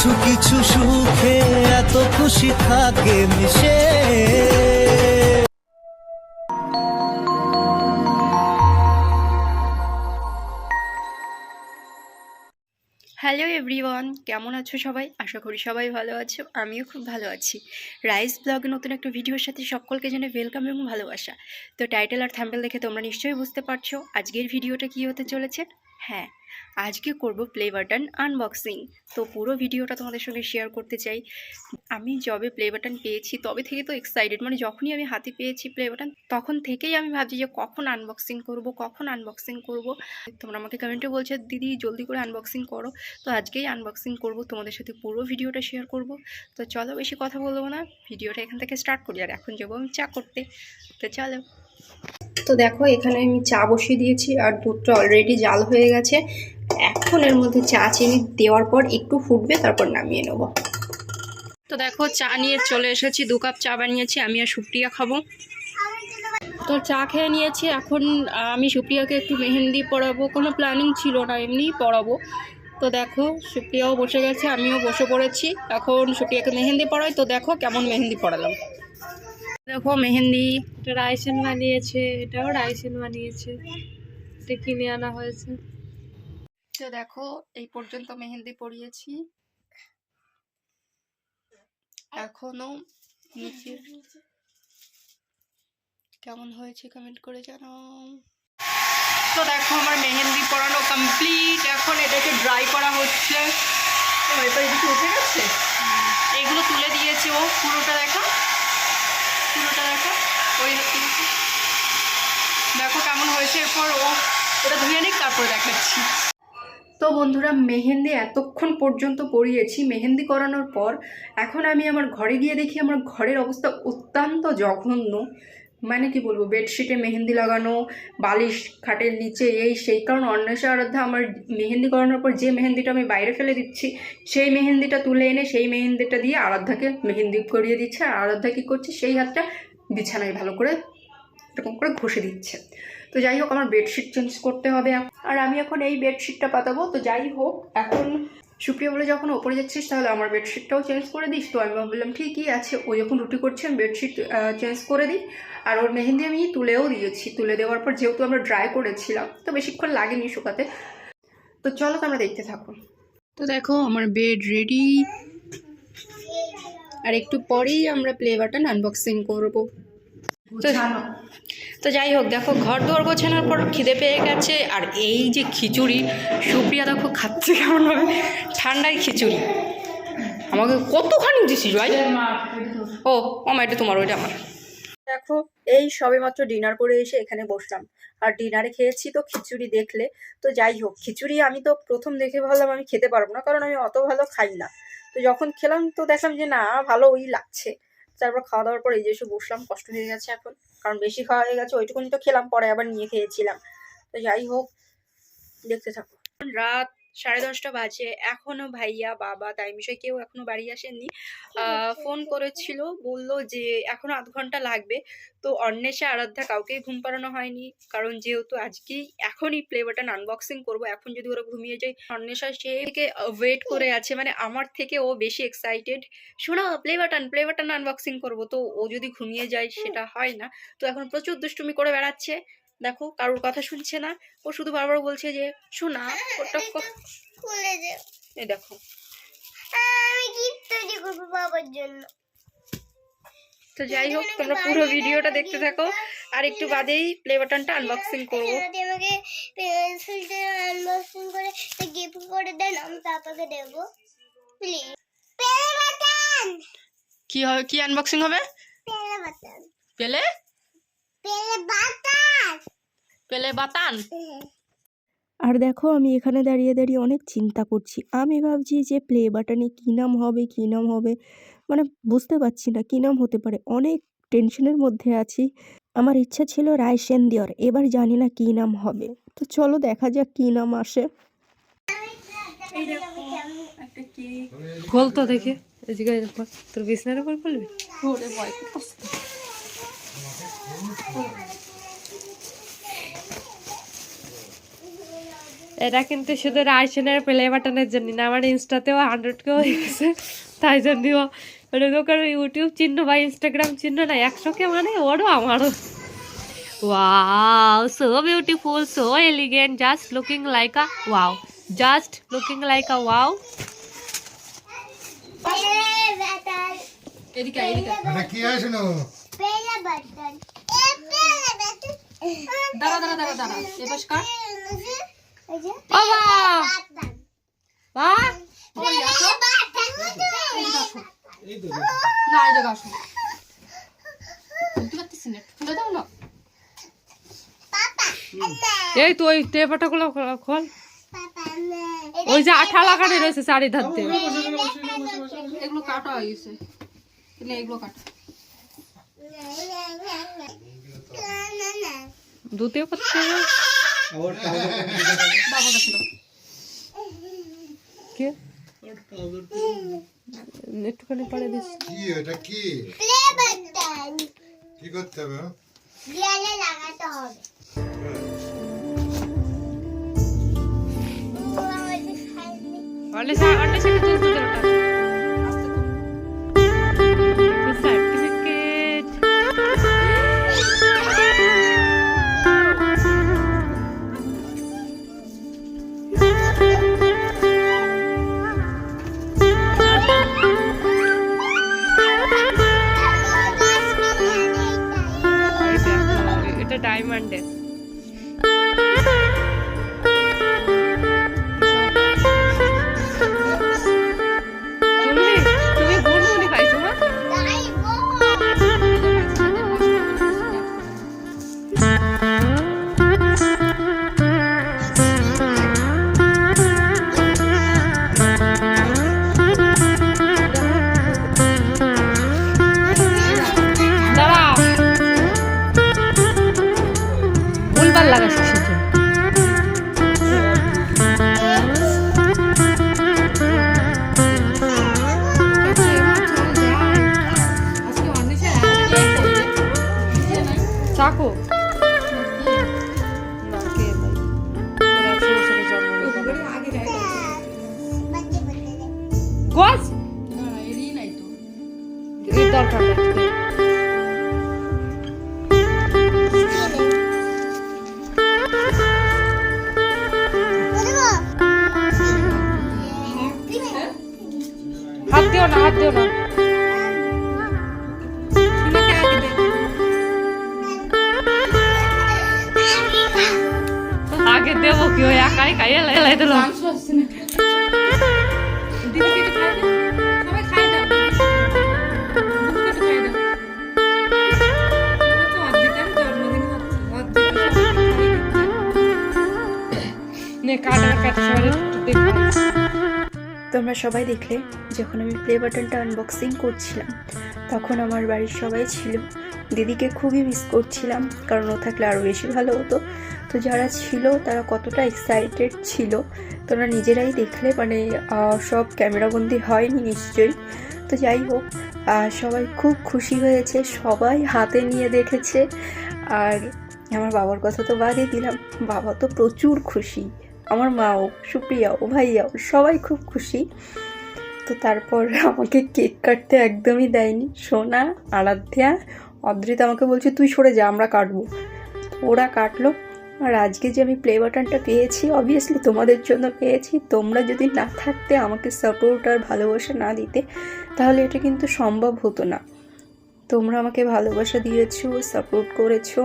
কিছু কিছু সুখে এত খুশি থাকে মিশে। হ্যালো এভরিওয়ান কেমন আছো সবাই? আশা করি সবাই ভালো আছো, আমিও খুব ভালো আছি। রাইস ব্লগে নতুন একটা ভিডিওর সাথে সকলকে জানাই ওয়েলকাম এবং ভালোবাসা। তো টাইটেল আর থ্যাম্পেল দেখে তোমরা নিশ্চয়ই বুঝতে পারছ, আজকের ভিডিওটা কী হতে চলেছে? হ্যাঁ আজকে করব প্লে বাটন আনবক্সিং তো পুরো ভিডিওটা তোমাদের সঙ্গে শেয়ার করতে চাই। আমি যবে প্লে বাটন পেয়েছি, তবে থেকে তো এক্সাইটেড মানে যখনই আমি হাতে পেয়েছি প্লে বাটন তখন থেকেই আমি ভাবছি যে কখন আনবক্সিং করব, কখন আনবক্সিং করব। তোমরা আমাকে কমেন্টে বলছো, দিদি, জলদি করে আনবক্সিং করো। তো আজকেই আনবক্সিং করব, তোমাদের সাথে পুরো ভিডিওটা শেয়ার করব। তো চলো বেশি কথা বলব না, ভিডিওটা এখান থেকে স্টার্ট করি। আর এখন যাব আমি চা করতে। তো চলো। তো দেখো, এখানে আমি চা বসিয়ে দিয়েছি আর দুধটা অলরেডি জাল হয়ে গেছে। এখন এর মধ্যে চা চিনি দেওয়ার পর একটু ফুটবে, তারপর নামিয়ে নেব। তো দেখো, চা নিয়ে চলে এসেছি, দু কাপ চা বানিয়েছি, আমি আর সুপ্রিয়া খাব। তো চা খেয়ে নিয়েছি, এখন আমি সুপ্রিয়াকে একটু মেহেন্দি পড়াবো কোনো প্ল্যানিং ছিল না, এমনিই পড়াবো তো দেখো, সুপ্রিয়াও বসে গেছে, আমিও বসে পড়েছি। এখন সুপ্রিয়াকে মেহেন্দি পড়াই তো দেখো কেমন মেহেন্দি পড়ালাম দেখো মেহেন্দি এটা রাইসেন বানিয়েছে এটাও রাইসেন বানিয়েছে। এটা কিনে আনা হয়েছে। তো দেখো এই পর্যন্ত মেহেন্দি পরিয়েছি। এখনও নিচে। কেমন হয়েছে কমেন্ট করে জানাও। তো দেখো আমার মেহেন্দি পরানো কমপ্লিট এখন এটাকে ড্রাই করা হচ্ছে। এদিকে উঠে গেছে? এগুলো তুলে দিয়েছে ও পুরোটা দেখা। দেখা ওই দেখো কেমন হয়েছে, এরপর ও ওটা ধুয়ে নিক, তারপরে দেখাচ্ছি। তো বন্ধুরা, মেহেন্দি এতক্ষণ পর্যন্ত পরিয়েছি। মেহেন্দি করানোর পর, এখন আমি আমার ঘরে গিয়ে দেখি আমার ঘরের অবস্থা অত্যন্ত জঘন্য। মানে কি বলব বেডশিটে মেহেন্দি লাগানো, বালিশ খাটের নিচে এই সেই কারণ অন্বেষা আরাধ্যা আমার মেহেন্দি করানোর পর যে মেহেন্দিটা আমি বাইরে ফেলে দিচ্ছি, সেই মেহেন্দিটা তুলে এনে সেই মেহেন্দিটা দিয়ে আরাধ্যাকে মেহেন্দি করিয়ে দিচ্ছে। আর আরাধ্যা কী করছে, সেই হাতটা বিছানায় ভালো করে এরকম করে ঘষে দিচ্ছে। তো যাই হোক, আমার বেডশিট চেঞ্জ করতে হবে। আর আমি এখন এই বেডশিটটা পাতাবো। তো যাই হোক, এখন সুপ্রিয়া বলে, যখন ওপরে যাচ্ছিস তাহলে আমার বেডশিটটাও চেঞ্জ করে দিস। তো আমি ভাবলাম, ঠিকই আছে। ও যখন রুটি করছে, আমি বেডশিট চেঞ্জ করে দিই। আর ওর মেহেন্দি আমি তুলেও দিয়েছি। তুলে দেওয়ার পর যেহেতু আমরা ড্রাই করেছিলাম, তো বেশিক্ষণ লাগেনি শুকাতে। তো চলো তো আমরা দেখতে থাকো তো দেখো, আমার বেড রেডি আর একটু পরেই আমরা প্লে বাটন আনবক্সিং করব। তো তো যাই হোক, দেখো ঘর দুয়ার গোছানোর পর খিদে পেয়ে গেছে, আর এই যে খিচুড়ি, সুপ্রিয়া দেখো খাচ্ছে কেমনভাবে, ঠান্ডায় খিচুড়ি। আমাকে কতখানি দিছিস ভাই? ও মামা এটা তোমার, ওইটা আমার। দেখো, এই সবে মাত্র ডিনার করে এসে এখানে বসলাম। আর ডিনারে খেয়েছি তো খিচুড়ি দেখলে। তো যাই হোক, খিচুড়ি আমি তো প্রথম দেখে ভাবলাম আমি খেতে পারব না, কারণ আমি অত ভালো খাই না। তো যখন খেলাম তো দেখলাম যে না, ভালো ওই লাগছে। তারপর খাওয়া দাওয়ার পর এই যে এসে বসলাম, কষ্ট হয়ে গেছে এখন। কারণ বেশি খাওয়া হয়ে গেছে, ওইটুকুনি তো খেলাম, পরে আবার নিয়ে খেয়েছিলাম। তো যাই হোক, দেখতে থাকো। রাত সাড়ে দশটা বাজে। এখনও ভাইয়া বাবা তাই বিষয় কেউ এখনও বাড়ি আসেননি। ফোন করেছিল বলল যে এখনও আধ ঘণ্টা লাগবে। তো অন্বেষা আরাধ্যা কাউকেই ঘুম পাড়ানো হয়নি। কারণ যেহেতু আজকেই এখনই প্লে বাটন আনবক্সিং করব এখন যদি ওরা ঘুমিয়ে যায় অন্বেষা সে থেকে ওয়েট করে আছে। মানে আমার থেকে ও বেশি এক্সাইটেড শোনো play button play button unboxing করব। তো ও যদি ঘুমিয়ে যায় সেটা হয় না। তো এখন প্রচুর দুষ্টুমি করে বেড়াচ্ছে। দেখো কারোর কথা শুনছে না। ও শুধু বারবার বলছে যে শোনা ওটা ক- খুলে দে। এই দেখো। আমি গিফট তৈরি করব বাবার জন্য। তো যাই হোক তোমরা পুরো ভিডিওটা দেখতে থাকো। আর একটু বাদেই প্লে বাটনটা আনবক্সিং করব। যদি আমাকে পেন্সিলটা আনবক্সিং করে গিফট করে দেন আমি পাপাকে দেব। প্লিজ পেলে বাটন কি হবে কি আনবক্সিং হবে? পেলে বাটন পেলে পেলে বাতান? আর দেখো আমি এখানে দাঁড়িয়ে দাঁড়িয়ে অনেক চিন্তা করছি। আমি ভাবছি যে প্লে বাটনে কী নাম হবে কী নাম হবে? মানে বুঝতে পারছি না কী নাম হতে পারে? অনেক টেনশনের মধ্যে আছি। আমার ইচ্ছা ছিল রায়সেন দেওয়ার এবার জানি না কী নাম হবে। তো চলো দেখা যাক কী নাম আসে। খোল তো দেখে। তোর বিছনার উপর খুলবি। এটা কিন্তু শুধু রাইসেনের প্লে বাটনের জন্য না আমার ইনস্টাতেও হান্ড্রেড কেও হয়ে গেছে তাই জন্যও মানে ওখানে ইউটিউব চিহ্ন বা ইনস্টাগ্রাম চিহ্ন না একশো কে মানে ওরও আমারও Wow, so beautiful, so elegant, just looking like a wow. Just looking like a wow. Button এদিকে দাঁড়া দাঁড়া দাঁড়া দাঁড়া এবার কাট এই যে wow! Button Wow! Play button না এই জায়গা আসো বুঝতে পারতেছি না খুলে দাও না এই তো ওই টেপাটাগুলো খোল। ওই যে আঠা লাগানো রয়েছে চারিধার দিয়ে এগুলো কাটা হয়ে গেছে। এগুলো কাটা। ধুতেও করতে হবে বাবা কাছে দাও কে একটুখানি পরে দিস কি এটা কি প্লে বাটন কি করতে হবে হ্যাঁ? দেয়ালে লাগাতে হবে অনলি অনলি সেটা তুলতে দরকার নেই হাত দিও না, হাত দিও না। আগে দেবো কি, ওই একাই খাইয়ে লাই দিল। তোমরা সবাই দেখলে, যখন আমি প্লে বাটনটা আনবক্সিং করছিলাম, তখন আমার বাড়ির সবাই ছিল। দিদিকে খুবই মিস করছিলাম, কারণ ও থাকলে আরও বেশি ভালো হতো। তো যারা ছিল, তারা কতটা এক্সাইটেড ছিল, তোমরা নিজেরাই দেখলে মানে সব ক্যামেরাবন্দি হয়নি নিশ্চয়ই। তো যাই হোক সবাই খুব খুশি হয়েছে, সবাই হাতে নিয়ে দেখেছে। আর আমার বাবার কথা তো বাদই দিলাম, বাবা তো প্রচুর খুশি। আমার মাও, সুপ্রিয়াও, ভাইয়াও সবাই খুব খুশি। তো তারপর আমাকে কেক কাটতে একদমই দেয়নি। সোনা, আরাধ্যা, অদ্রিত আমাকে বলছে, তুই সরে যা, আমরা কাটবো। ওরা কাটলো। আর আজকে যে আমি প্লে বাটনটা পেয়েছি অবভিয়াসলি তোমাদের জন্য পেয়েছি। তোমরা যদি না থাকতে, আমাকে সাপোর্ট আর ভালোবাসা না দিতে, তাহলে এটা কিন্তু সম্ভব হতো না। তোমরা আমাকে ভালোবাসা দিয়েছ সাপোর্ট করেছ।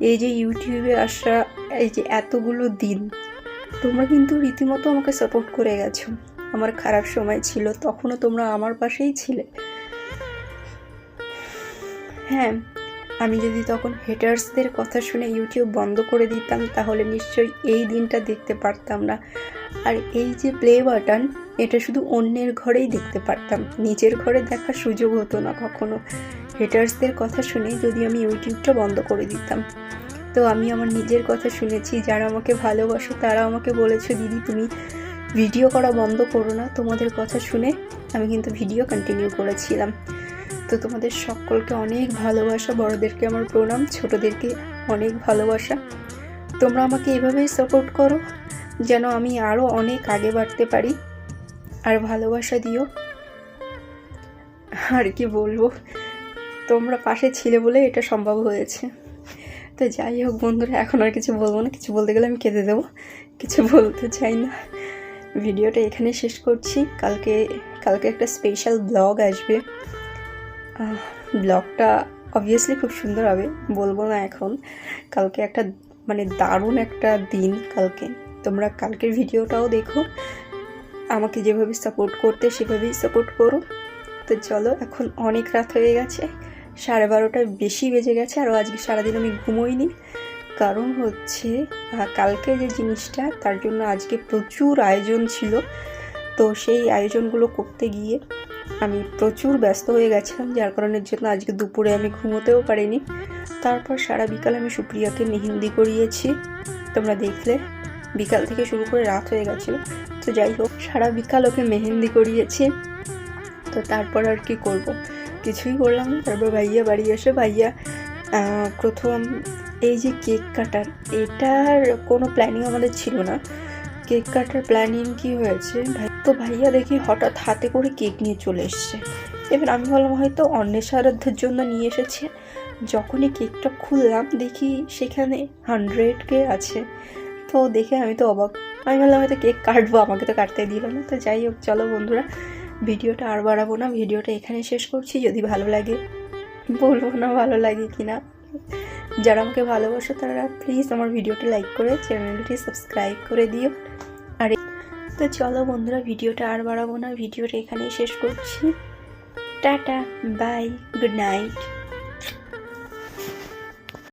এই যে ইউটিউবে আসা, এই যে এতগুলো দিন তোমরা কিন্তু রীতিমতো আমাকে সাপোর্ট করে গেছো। আমার খারাপ সময় ছিল, তখনও তোমরা আমার পাশেই ছিলে। হ্যাঁ আমি যদি তখন হেটার্সদের কথা শুনে ইউটিউব বন্ধ করে দিতাম, তাহলে নিশ্চয়ই এই দিনটা দেখতে পারতাম না। আর এই যে প্লে বাটন এটা শুধু অন্যের ঘরেই দেখতে পারতাম। নিজের ঘরে দেখার সুযোগ হতো না কখনো। হেটার্সদের কথা শুনে যদি আমি ইউটিউবটা বন্ধ করে দিতাম। তো আমি আমার নিজের কথা শুনেছি, যারা আমাকে ভালোবাসো তারা আমাকে বলেছে, দিদি, তুমি ভিডিও করা বন্ধ করো না, তোমাদের কথা শুনে আমি কিন্তু ভিডিও কন্টিনিউ করেছিলাম। তো তোমাদের সকলকে অনেক ভালোবাসা, বড়োদেরকে আমার প্রণাম, ছোটোদেরকে অনেক ভালোবাসা। তোমরা আমাকে এভাবেই সাপোর্ট করো, যেন আমি আরও অনেক আগে বাড়তে পারি। আর ভালোবাসা দিও। আর কি বলব, তোমরা পাশে ছিলে বলে এটা সম্ভব হয়েছে। তো যাই হোক বন্ধুরা, এখন আর কিছু বলব না। কিছু বলতে গেলে আমি কেঁদে দেবো। কিছু বলতে চাই না। ভিডিওটা এখানে শেষ করছি। কালকে কালকে একটা স্পেশাল ব্লগ আসবে। ব্লগটা অবভিয়াসলি খুব সুন্দর হবে, বলব না এখন। কালকে একটা মানে দারুণ একটা দিন কালকে। তোমরা কালকের ভিডিওটাও দেখো। আমাকে যেভাবে সাপোর্ট করতে, সেভাবেই সাপোর্ট করো। তো চলো, এখন অনেক রাত হয়ে গেছে। সাড়ে বারোটার বেশি বেজে গেছে আরও আজকে সারাদিন আমি ঘুমোইনি। কারণ হচ্ছে কালকে যে জিনিসটা, তার জন্য আজকে প্রচুর আয়োজন ছিল। তো সেই আয়োজনগুলো করতে গিয়ে আমি প্রচুর ব্যস্ত হয়ে গেছিলাম, যার কারণের জন্য আজকে দুপুরে আমি ঘুমোতেও পারিনি। তারপর সারা বিকাল আমি সুপ্রিয়াকে মেহেন্দি করিয়েছি। তোমরা দেখলে, বিকাল থেকে শুরু করে রাত হয়ে গেছিল। তো যাই হোক, সারা বিকাল ওকে মেহেন্দি করিয়েছি। তো তারপর আর কি করব? কিছুই করলাম। না তারপর ভাইয়া বাড়ি এসে ভাইয়া প্রথম এই যে কেক কাটার, এটার কোনো প্ল্যানিং আমাদের ছিল না। কেক কাটার প্ল্যানিং কি হয়েছে? ভাই, তো ভাইয়া দেখি হঠাৎ হাতে করে কেক নিয়ে চলে এসছে। এবার আমি বললাম হয়তো অন্যের জন্য নিয়ে এসেছে। যখনই কেকটা খুললাম, দেখি সেখানে হান্ড্রেড কে আছে। তো দেখে আমি তো অবাক। আমি বললাম হয়তো কেক কাটবো, আমাকে তো কাটতে দিল না। তো যাই হোক, চলো বন্ধুরা ভিডিওটা আর বাড়াবো না, ভিডিওটা এখানে শেষ করছি, যদি ভালো লাগে বলব না ভালো লাগে কি না যারা আমাকে ভালোবাসো তারা প্লিজ আমার ভিডিওটি লাইক করে চ্যানেলটি সাবস্ক্রাইব করে দিও। আর তো চলো বন্ধুরা, ভিডিওটা আর বাড়াবো না, ভিডিওটা এখানেই শেষ করছি। Tata bye good night